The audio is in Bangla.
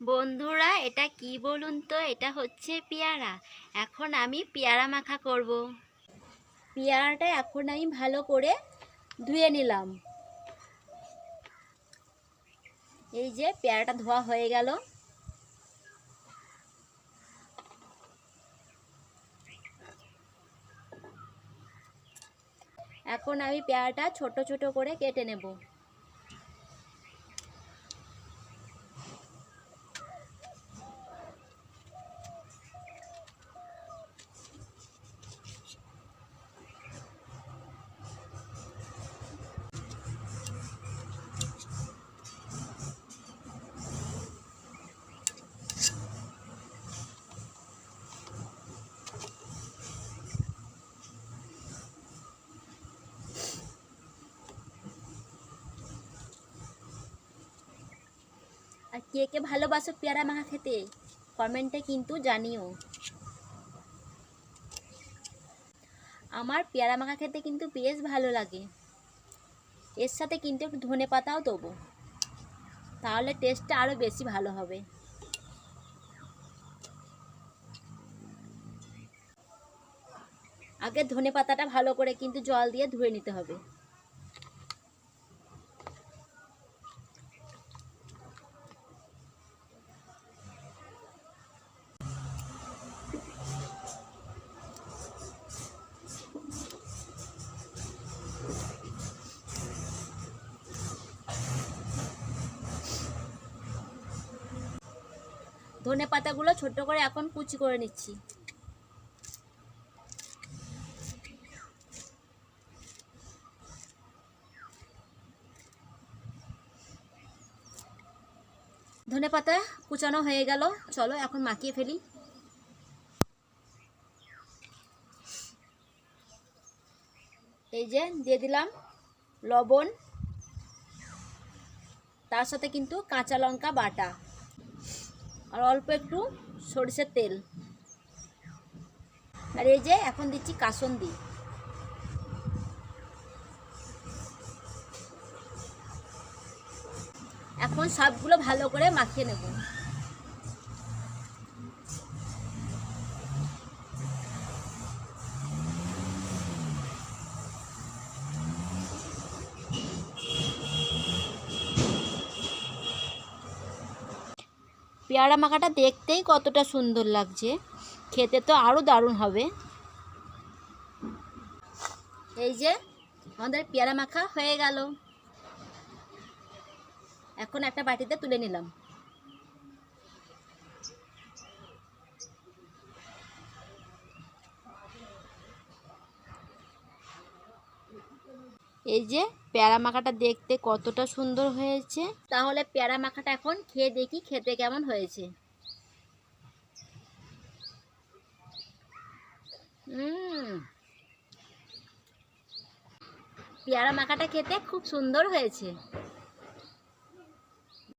বন্ধুরা, এটা কি বলুন তো? এটা হচ্ছে পেয়ারা। এখন আমি পেয়ারা মাখা করব। পেয়ারাটা এখন আমি ভালো করে ধুয়ে নিলাম। এই যে পেয়ারাটা ধোয়া হয়ে গেল। এখন আমি পেয়ারাটা ছোট ছোট করে কেটে নেব। আর কে কে ভালোবাসো পেয়ারা মাখা খেতে কমেন্টে কিন্তু জানিও। আমার পেয়ারা মাখা খেতে কিন্তু বেশ ভালো লাগে। এর সাথে কিন্তু একটু ধনে পাতাও দেবো। তাহলে টেস্টটা আরও বেশি ভালো হবে। আগে ধনে পাতাটা ভালো করে কিন্তু জল দিয়ে ধুয়ে নিতে হবে। ধনে পাতাগুলো ছোট করে এখন কুচি করে নিচ্ছি। ধনে পাতা কুচানো হয়ে গেল। চলো এখন মাখিয়ে ফেলি। এই যে দিয়ে দিলাম লবণ। তার সাথে কিন্তু কাঁচা লঙ্কা বাটা। আর অল্প একটু সরষের তেল। আর এই যে এখন দিচ্ছি কাসন্দি। এখন সবগুলো ভালো করে মাখিয়ে নেব। পেয়ারা মাখাটা দেখতেই কতটা সুন্দর লাগছে। খেতে তো আরও দারুণ হবে। এই যে আমাদের পেয়ারা মাখা হয়ে গেল। এখন একটা বাটিতে তুলে নিলাম। এই যে পেয়ারা মাখাটা দেখতে কতটা সুন্দর হয়েছে। তাহলে প্যারা মাখাটা এখন খেয়ে দেখি খেতে কেমন হয়েছে। পেয়ারা মাখাটা খেতে খুব সুন্দর হয়েছে।